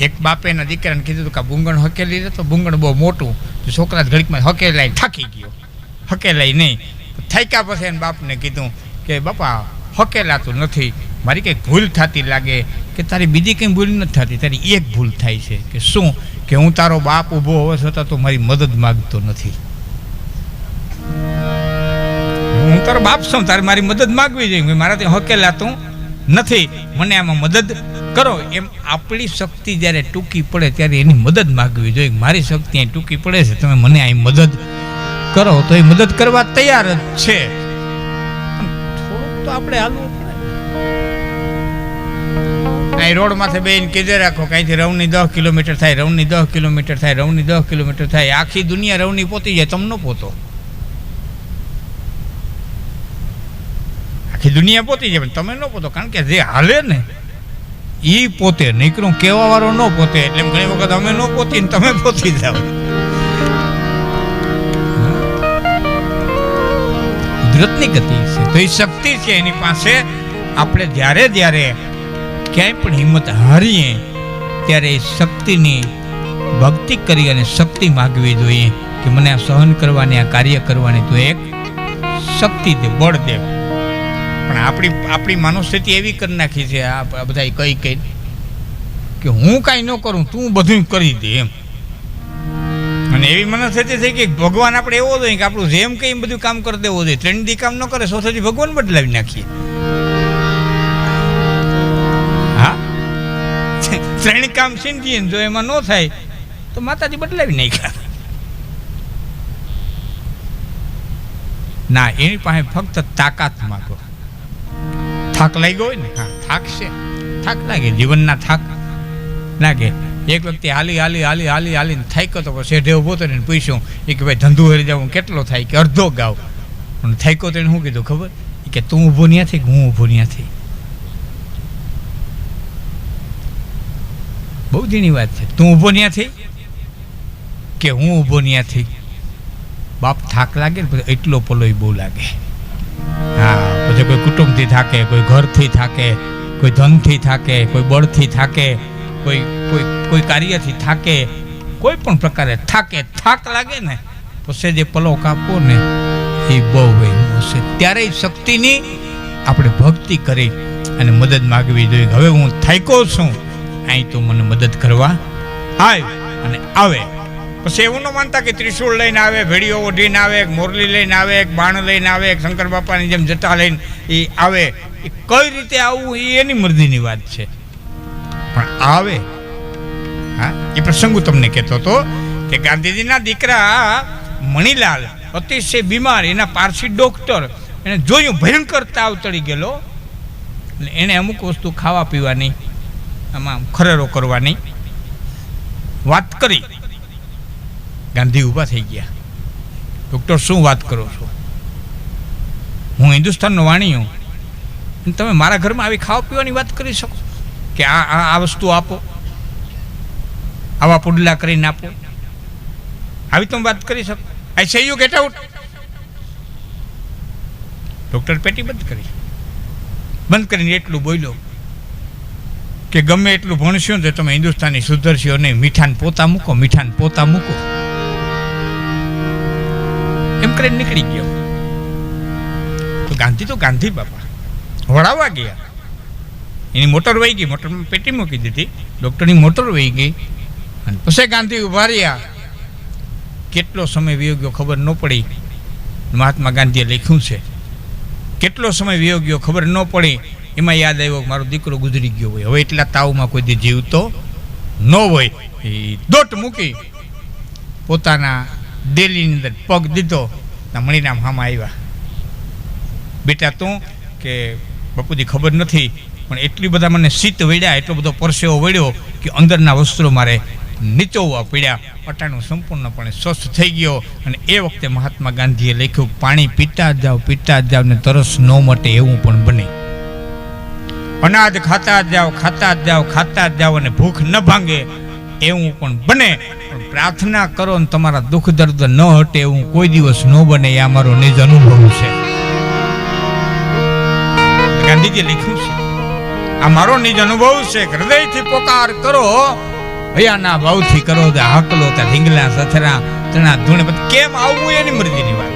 એક બાપે એના દીકરાને કીધું કે ભૂંગણ હકેલી તો બુંગણ બહુ મોટું. તો છોકરા ઘડીકમાં હકેલાઈ થાકી ગયો. હકેલાઈ નહીં. થાક્યા પછી એને બાપને કીધું કે, બાપા, હકેલાતું નથી. મારી કંઈક ભૂલ થતી લાગે કે તારી બીજી કંઈ ભૂલ નથી થતી. તારી એક ભૂલ થાય છે કે શું? કે હું તારો બાપ ઊભો હોવા છતાં તો મારી મદદ માગતો નથી. હું તારો બાપ છું તારે મારી મદદ માગવી જોઈએ. મારાથી હકેલાતું નથી. મને આમાં મદદ કરો. એમ આપણી શક્તિ જ્યારે ટૂંકી પડે ત્યારે એની મદદ માગવી જોઈએ. મારી શક્તિ અહીં ટૂંકી પડે છે. તમે મને અહીં મદદ કરો. તો એ મદદ કરવા તૈયાર જ છે. તો આપણે હાલવું અહીં રોડ માથે બેન કીધે રાખો કે અહીંથી રવની દસ કિલોમીટર થાય, રવની દસ કિલોમીટર થાય, રવની દસ કિલોમીટર થાય. આખી દુનિયા રવની પોતી જાય. તમને પોતો. આખી દુનિયા પોતી જાય તમે ન પોતો, કારણ કે જે હાલે ને એ પોતે. નીકળું કેવા વાળો ન પોતે, એટલે ઘણી વખત અમે ન પોતી ને તમે પોતી જાઓ. કુદરતની ગતિ છે, તો એ શક્તિ છે એની પાસે. આપણે જ્યારે જ્યારે ક્યાંય પણ હિંમત હારીએ, ત્યારે એ શક્તિની ભક્તિ કરી અને શક્તિ માગવી જોઈએ કે મને આ સહન કરવાની, આ કાર્ય કરવાની તો એક શક્તિ દે બળ દે. પણ આપણી આપણી મનોસ્થિતિ એવી કરી નાખી છે આ બધા કઈ કઈ કે હું કાંઈ ન કરું, તું બધું કરી દે એમ. અને એવી મનસ્થિતિ થઈ કે ભગવાન આપણે એવો જોઈએ કે આપણું જેમ કઈ બધું કામ કરી દેવું જોઈએ ત્રણ કામ ન કરે, સોસાયટી ભગવાન બદલાવી નાખીએ. હા? ત્રણ કામ સિંધીએ જો એમાં ન થાય, તો માતાજી બદલાવી નાખ્યા. ના, એની પાસે ફક્ત તાકાત માગો. થાક લાગ્યો હોય ને, હા, થાક છે. થાક લાગે, જીવનના થાક. લાગે. એક વ્યક્તિ હાલી હાલી હાલી હાલી, હાલીને થાક્યો તો શેઢે ઊભો તો એને પૂછ્યું, એ કે ભાઈ ધંધો હરી જાવ કેટલો થાય? કે અડધો ગાવ. પણ થાક્યો તો એને શું કીધું ખબર? કે, તું ઊભો નહીં થઈ હું ઊભો ન્યાંથી? બહુ જીની વાત છે. તું ઊભો ન્યાંથી કે હું ઊભો થઈ બાપ થાક લાગે ને એટલો પલોય બહુ લાગે. હા, પછી કોઈ કુટુંબથી થાકે, કોઈ ઘરથી થાકે, કોઈ ધનથી થાકે, કોઈ બળથી થાકે, કોઈ કોઈ કોઈ કાર્યથી થાકે, કોઈ પણ પ્રકારે થાકે, થાક લાગે ને પછી જે પલો કાપો ને, એ બહુ હશે ત્યારે શક્તિની આપણે ભક્તિ કરી અને મદદ માગવી જોઈએ. હવે હું થાક્યો છું. અહીં તો મને મદદ કરવા આવે અને આવે. પછી એવું ન માનતા કે ત્રિશુળ લઈને આવે, ભેડીઓ ઓઢીને આવે, એક મોરલી લઈને આવે, એક બાણ લઈને આવે, એક શંકર બાપાની જેમ જટા લઈને એ આવે. એ કઈ રીતે આવવું એ એની મરજીની વાત છે. પણ આવે. હા? એ પ્રસંગ તમને કહેતો હતો કે ગાંધીજીના દીકરા મણિલાલ અતિશય બીમાર, એના પારસી ડોક્ટર, એને જોયું ભયંકર તાવ ચડી ગયેલો. એટલે એણે અમુક વસ્તુ ખાવા પીવાની, આમાં ખરેરો કરવાની વાત કરી. ગાંધી ઊભા થઈ ગયા. ડૉક્ટર, શું વાત કરો છો? હું હિન્દુસ્તાનનો વાણી હું. તમે મારા ઘરમાં આવી ખાવા પીવાની વાત કરી શકો કે આ આ વસ્તુ આપો. આવા પુડલા કરીને આપો. આવી તમે વાત કરી શકો. આઈ સે યુ ગેટ આઉટ ડૉક્ટર પેટી બંધ કરી. બંધ કરીને એટલું બોલ્યો કે ગમે એટલું ભણશો તો તમે હિન્દુસ્તાની સુધરશો નહીં. મીઠાને પોતા મૂકો, મીઠાને પોતા મૂકો. કરીને નીકળી ગયો. તો ગાંધી તો ગાંધી બાપા. વળાવવા ગયા. એની મોટર વહી ગઈ, મોટરમાં પેટી મૂકી દીધી. ડૉક્ટરની મોટર વહી ગઈ. અને પછી ગાંધી ઊભા રહ્યા. કેટલો સમય વિયોગ્યો ખબર ન પડી. મહાત્મા ગાંધીએ લખ્યું છે. કેટલો સમય વિયોગ્યો ખબર ન પડી. એમાં યાદ આવ્યો મારો દીકરો ગુજરી ગયો હોય. હવે એટલા તાવમાં કોઈ દી જીવતો ન હોય. એ દોટ મૂકી પોતાના ડેલીની અંદર પગ દીધો. ના, મણીરામ હામાં આવ્યા. બેટા, તું કે બાપુજી ખબર નથી, પણ એટલી બધા મને શીત વળ્યા એટલો બધો પરસેવો વળ્યો કે અંદરના વસ્ત્રો મારે નીચોવવા પડ્યા. પટાણું સંપૂર્ણપણે સ્વસ્થ થઈ ગયો અને એ વખતે મહાત્મા ગાંધીએ લખ્યું, પાણી પીતા જાઓ પીતા જાઓ ને તરસ ન મટે એવું પણ બને. અનાજ ખાતા જાઓ ખાતા જાઓ ખાતા જાઓ અને ભૂખ ન ભાંગે એવું પણ બને. પ્રાર્થના કરો ને તમારા દુઃખ દર્દ ન હટે એવું કોઈ દિવસ ન બને, એ અમારો નિજ અનુભવ છે. ગાંધીજી લખ્યું છે, આ મારો નિજ અનુભવ છે હૃદયથી પોકાર કરો, ભયાના ભાવથી કરો, તે હાકલો, તે ઢીંગલા, સથરા તણા ધૂણે કેમ આવવું એની મરજીની વાત.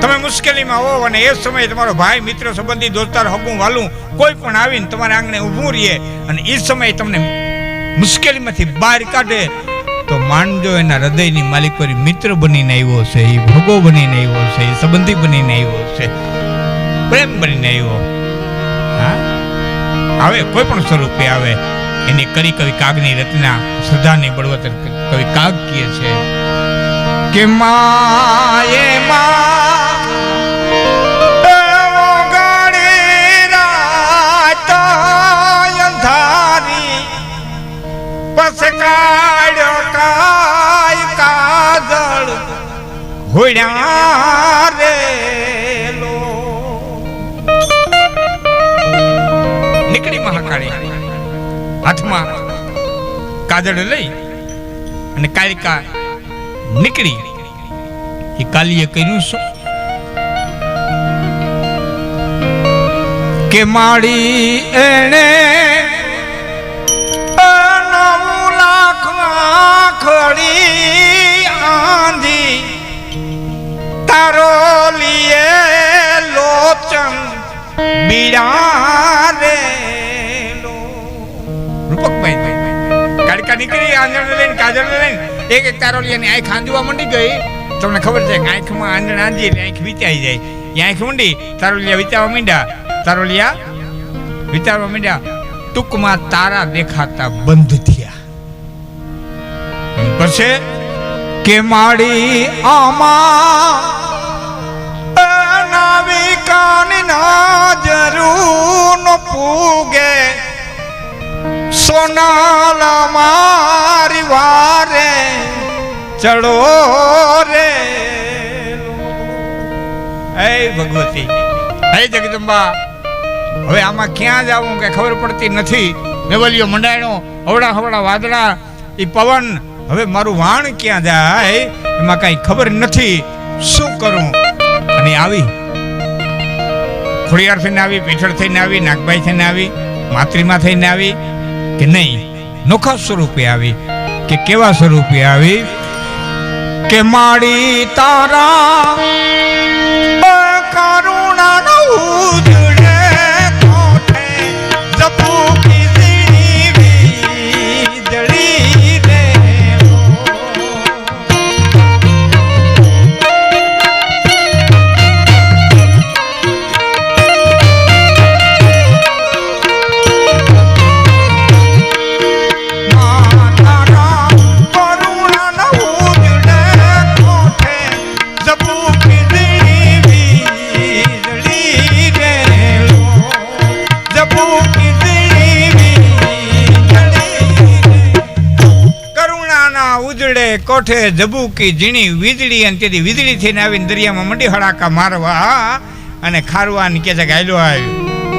તમે મુશ્કેલીમાં હોવ અને એ સમયે તમારો ભાઈ, મિત્ર, સંબંધી, દોસ્તાર, હગું, વાલું કોઈ પણ આવીને તમારા આંગણે ઊભું રહીએ અને એ સમયે તમને મુશ્કેલીમાંથી બહાર કાઢે તો માનજો એના હૃદયની માલિકોરી મિત્ર બનીને આવ્યો છે, એ ભોગો બનીને આવ્યો છે, એ સંબંધી બનીને આવ્યો છે, પ્રેમ બનીને આવ્યો. આવે, કોઈ પણ સ્વરૂપે આવે, એની કરી કવિ કાગની રચના શ્રદ્ધાની બળવતર કવિ કાગ કીએ છે કે માએ માં હોડ્યા લો. નીકળી મહાકાળી. હાથમાં કાજળ લઈ અને કાલિકા નીકળી. એ કાલીએ કર્યું શું? કે માડી એણે નવ લાખમાં ખડી આંધી. તારો લીએ લોચન બીડા રે લો. રૂપકભાઈ કાળકા નીકળી આંધણ લઈને કાજળ લઈને. એક એક તારો લઈને આંખ આંધવા મંડી ગઈ. તમને ખબર છે કે આંખમાં આંધણ આંજી એટલે આંખ વિચાઈ જાય. એ આંખ ઊંડી તારોલિયા વિચારવા માંડ્યા. તારોલિયા વિચારવા માંડ્યા. ટૂંકમાં તારા દેખાતા બંધ થયા. પછી કે માડી આમાં નાવિકાની નાજરૂ ન પૂગે. સોનાલા મારી વારે ચડો રે. હે ભગવતી, હે જગદંબા, હવે આમાં ક્યાં જવું કે ખબર પડતી નથી. મેવલિયો મંડાયણો, હવડા હવડા વાદળા એ પવન હવે મારું વાણ ક્યાં જાય, એમાં કઈ ખબર નથી. શું કરું? અને આવી. ખોડિયાર થઈને આવી, પીઠળ થઈને આવી, નાગભાઈ થઈને આવી માતૃમાં થઈને આવી, કે નહીં? નોખા સ્વરૂપે આવી. કે કેવા સ્વરૂપે આવી? કે માડી તારા કરુણા કોઠે જબુકી ઝીણી, વીજળી અને તેથી વીજળી થઈને આવીને દરિયામાં મંડી હડાકા મારવા અને ખારવાની કે છે કે આયલો આવ્યો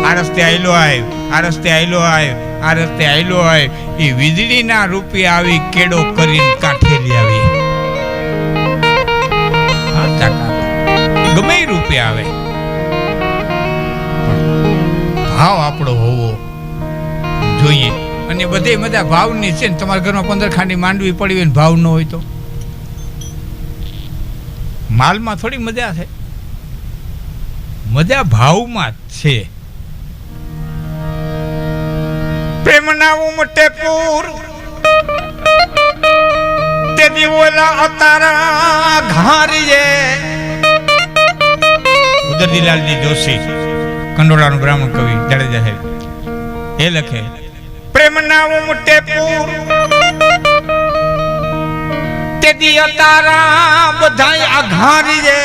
આ રસ્તે આયલો આવ્યો આ રસ્તે આયલો આવ્યો આ રસ્તે આયલો આવ્યો એ વીજળીના રૂપે આવી કેડો કરીને કાંઠેલી આવી. ગમે રૂપે આવે. ભાવ આપણો હોવો જોઈએ. અને બધે બધા ભાવની છે ને, તમારા ઘરમાં પંદર ખાંડી માંડવી પડી હોય ભાવ ન હોય તો. માલમાં થોડી મજા છે. મજા ભાવમાં છે. પ્રેમના ઉમટે પૂર. તે દિવોલા અતારા ઘારીએ ઉદરદીલાલજી જોશી, કંડોળાનું બ્રાહ્મણ કવિ, જાડેજા સાહેબ. એ લખે પ્રેમના ઉમટે પૂર. તે દિય તારા બધાય આઘારી રે.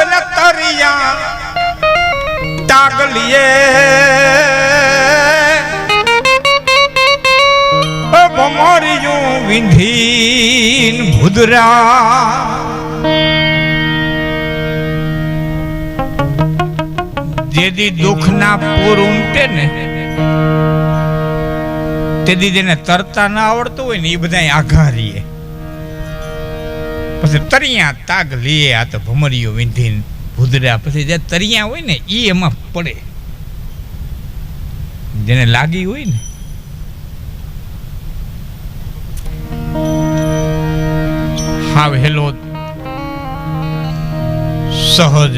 ઓલા તરિયા તાગલીએ. ભમરિયું વિંધીન ભુદરા. જેદી દુઃખના પૂર ઉમટે ને તેદી જેને તરતા ના આવડતું હોય ને એ બધા આઘારીએ પછી તરિયા તાગ લીએ, આ તો ભમરીઓ વિંધીને ભૂદરા. પછી જે તરિયા હોય ને એ એમાં પડે. જેને લાગી હોય ને, હાવ હેલો, સહજ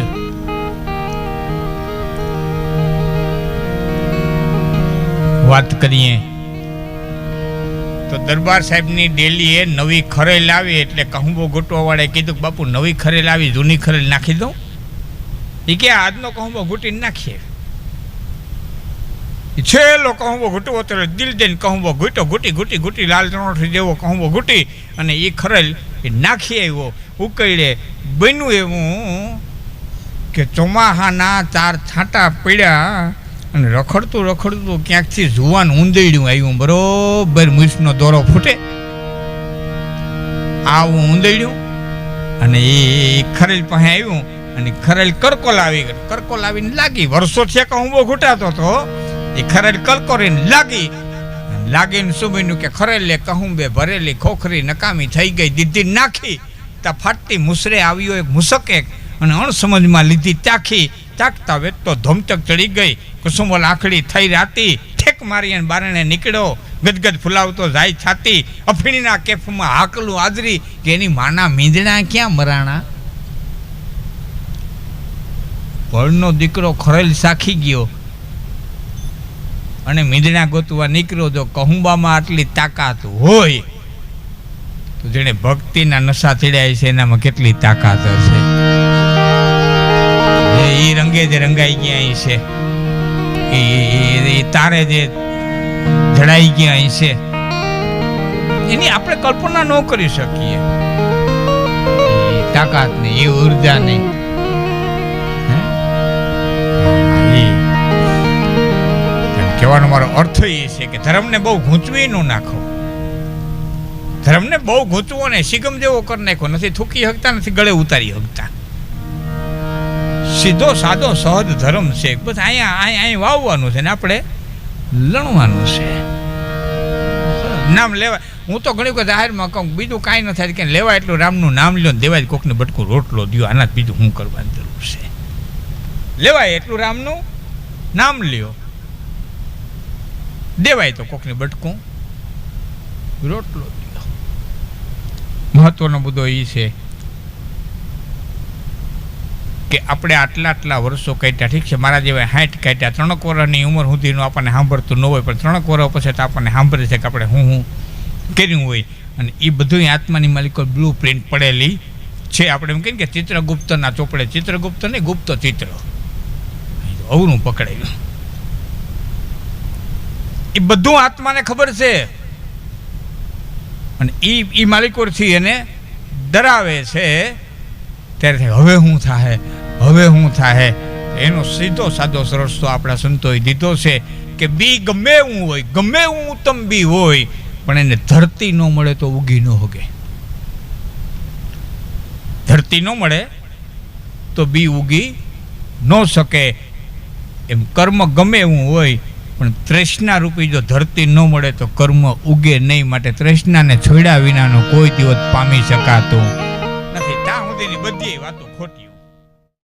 વાત કરીએ. તો દરબાર સાહેબની ડેલીએ નવી ખરેલ આવી એટલે કહુંબો ગૂંટવાવાળાએ કીધું કે બાપુ, નવી ખરેલ આવી, જૂની ખરેલ નાખી દઉં. એ કે આજનો કહુંબો ઘૂંટીને નાખીએ. છેલ્લો કહુંબો ઘૂંટવો તો દિલ દઈને કહુંબો ઘૂંટો, ઘૂંટી ઘૂંટી ઘૂંટી, લાલ ચણોઠી જેવો કહુંબો ઘૂંટી અને એ ખરેલ એ નાખી આવ્યો. ઉકળે બન્યું એવું કે ચોમાહાના ચાર છાંટા પડ્યા અને રખડતું રખડતું ક્યાંકથી જુવાન ઉંદેડ્યું આવ્યું. બરોબર મૂસનો દોરો ફૂટે. આવું ઊંધેડ્યું અને એ ખરેલ પાસે આવ્યું અને ખરેલ કરકો લાવી કરકો લાવીને લાગી. વર્ષો છે કે ઊંભો ઘૂંટાતો તો એ ખરેલ કરકોરીને લાગી. લાગીને શું બન્યું કે ખરેલે કહુંબે ભરેલી ખોખરી નકામી થઈ ગઈ. દીધી નાખી. ત્યાં ફાટતી મુસરે આવ્યો એક મુસક એક અને અણસમજમાં લીધી ચાખી ચાકતા વેત ધમચક ચડી ગઈ. કુસુમો લાખડી થઈ રાતી. ઠેક મારી અને બારણે નીકળ્યો. ગદગદ ફુલાવતો જાય છાતી. અફીણીના કેફમાં હાકલું આદરી કે એની માના મીંદડા ક્યાં મરાણા? ભળનો દીકરો ખરેલ સાખી ગયો. અને મીંદડા ગોતવા નીકળ્યો જો કહુંબામાં આટલી તાકાત હોય, તો જેણે ભક્તિના નશા ચડ્યા છે, એનામાં કેટલી તાકાત હશે? ઈ રંગે જે રંગાઈ ગયા અહીં છે. એ- એ- એ તારે જે જડાઈ ગયા અહીં છે. એની આપણે કલ્પના ન કરી શકીએ. એ તાકાત નહીં એ ઊર્જા નહીં? કહેવાનો મારો અર્થ એ છે કે ધર્મને બહુ ગૂંચવી ન નાખો. ધર્મને બહુ ગૂંચવો ને સિગમ જેવો કરી નાખો નથી થૂકી શકતા નથી ગળે ઉતારી શકતા સીધો સાદો સહજ ધર્મ છે. બસ અહીંયા અહીંયા અહીં વાવવાનું છે ને આપણે લણવાનું છે. નામ લેવા, હું તો ઘણી વખત જાહેરમાં કહું, બીજું કાંઈ ન થાય કે લેવા એટલું રામનું નામ લ્યો ને દેવાય કોકને બટકું રોટલો દ્યો, આના બીજું શું કરવાની જરૂર છે. લેવાય એટલું રામનું નામ લ્યો. દેવાય તો કોકને બટકું રોટલો દ્યો. મહત્વનો મુદ્દો એ છે કે આપણે આટલા આટલા વર્ષો કાઢ્યા, ઠીક છે, મારા જેવા હાઠ કાઢ્યા, ત્રણક વર્ષની ઉંમર સુધીનું આપણને સાંભળતું ન હોય, પણ ત્રણક વર્ષ પછી તો આપણને સાંભળે છે કે આપણે હું હું કર્યું હોય. અને એ બધું આત્માની માલિકો બ્લુ પ્રિન્ટ પડેલી છે. આપણે એમ કહીએ કે ચિત્રગુપ્તના ચોપડે, ચિત્રગુપ્ત નહીં ગુપ્ત ચિત્ર. અવરું પકડાયું. એ બધું આત્માને ખબર છે. અને એ એ માલિકોથી એને ડરાવે છે. ત્યારે હવે હું થાય હવે શું થાય એનો સીધો સાદો રસ્તો આપણા સંતોએ દીધો છે કે બી ગમે હું હોય, ગમે હું ઉત્તમ બી હોય, પણ એને ધરતી ન મળે તો ઉગી ન હોગે. ધરતી ન મળે તો બી ઉગી ન શકે. એમ કર્મ ગમે એવું હોય, પણ તૃષ્ણા રૂપી જો ધરતી ન મળે તો કર્મ ઉગે નહીં માટે તૃષ્ણાને છોડ્યા વિનાનો કોઈ દિવસ પામી શકાતું નથી. ત્યાં સુધીની બધી વાતો ખોટી